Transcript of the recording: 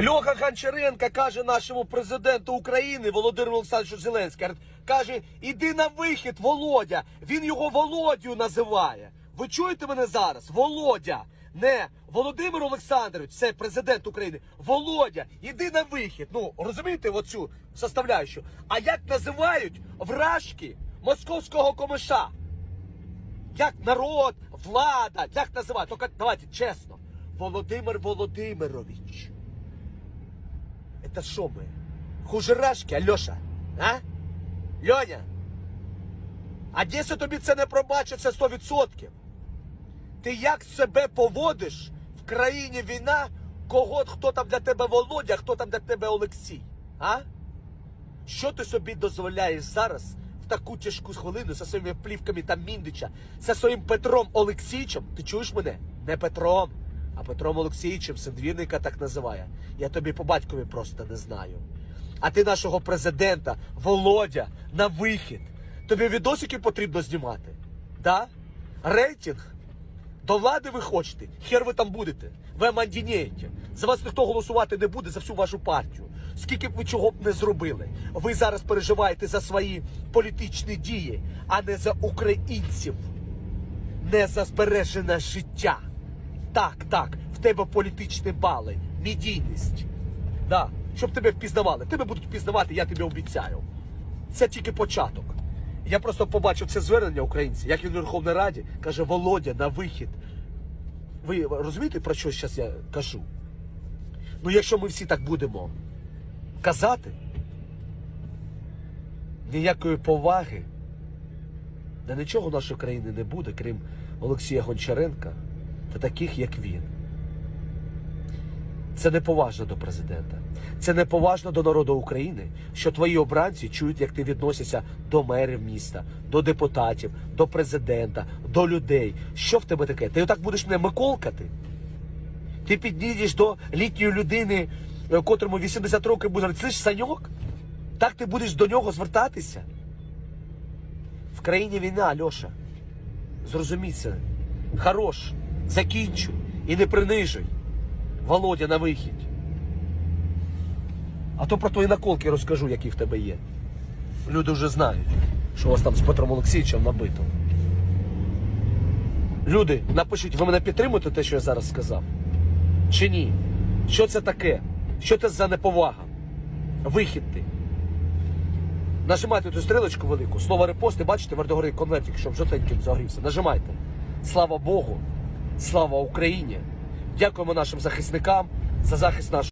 Льоха Гончаренко каже нашому президенту України Володимиру Олександровичу Зеленському, каже, іди на вихід, Володя. Він його Володю називає. Ви чуєте мене зараз? Володя. Не Володимир Олександрович, це президент України. Володя, іди на вихід. Ну, розумієте оцю составляючу. А як називають вражки московського комиша? Як народ, влада, як називають? Тільки давайте чесно. Володимир Володимирович. Это що ми? Хужерашки, Альоша? А? Льоня? Одеса тобі це не пробачить, це 100%. Ти як себе поводиш в країні війна, кого хто там для тебе Володя, хто там для тебе Олексій? А? Що ти собі дозволяєш зараз в таку тяжку хвилину зі своїми плівками там Міндича, зі своїм Петром Олексійчем? Ти чуєш мене? Не Петром, а Петром Олексійчем, син двірника так називає. Я тобі по батькові просто не знаю. А ти нашого президента, Володя, на вихід. Тобі відосики потрібно знімати. Да? Рейтинг? До влади ви хочете, хер ви там будете. Ви амандінієте. За вас ніхто голосувати не буде за всю вашу партію. Скільки б ви чого б не зробили. Ви зараз переживаєте за свої політичні дії, а не за українців, не за збережене життя. Так, так, в тебе політичні бали, медійність. Да, щоб тебе впізнавали. Тебе будуть впізнавати, я тобі обіцяю. Це тільки початок. Я просто побачив це звернення українців, як він в Верховній Раді каже Володя на вихід. Ви розумієте, про що зараз я кажу? Ну, якщо ми всі так будемо казати, ніякої поваги до нічого нашої країни не буде, крім Олексія Гончаренка та таких, як він. Це неповажно до президента. Це неповажно до народу України, що твої обранці чують, як ти відносишся до мерів міста, до депутатів, до президента, до людей. Що в тебе таке? Ти отак будеш мене миколкати? Ти підійдеш до літньої людини, е, котрому 80 років буде говорити, «Слиш, Саньок? Так ти будеш до нього звертатися? В країні війна, Альоша. Зрозумій це. Хорош, закінчуй і не принижуй. Володя на вихід. А то про твої наколки розкажу, які в тебе є. Люди вже знають, що у вас там з Петром Олексійовичем набито. Люди, напишіть, ви мене підтримуєте те, що я зараз сказав? Чи ні? Що це таке? Що це за неповага? Вихід ти. Нажимайте ту стрілочку велику, слово репости, бачите, вердогорий конвертик, щоб жовтеньким загрівся. Нажимайте. Слава Богу, слава Україні! Дякуємо нашим захисникам за захист нашого.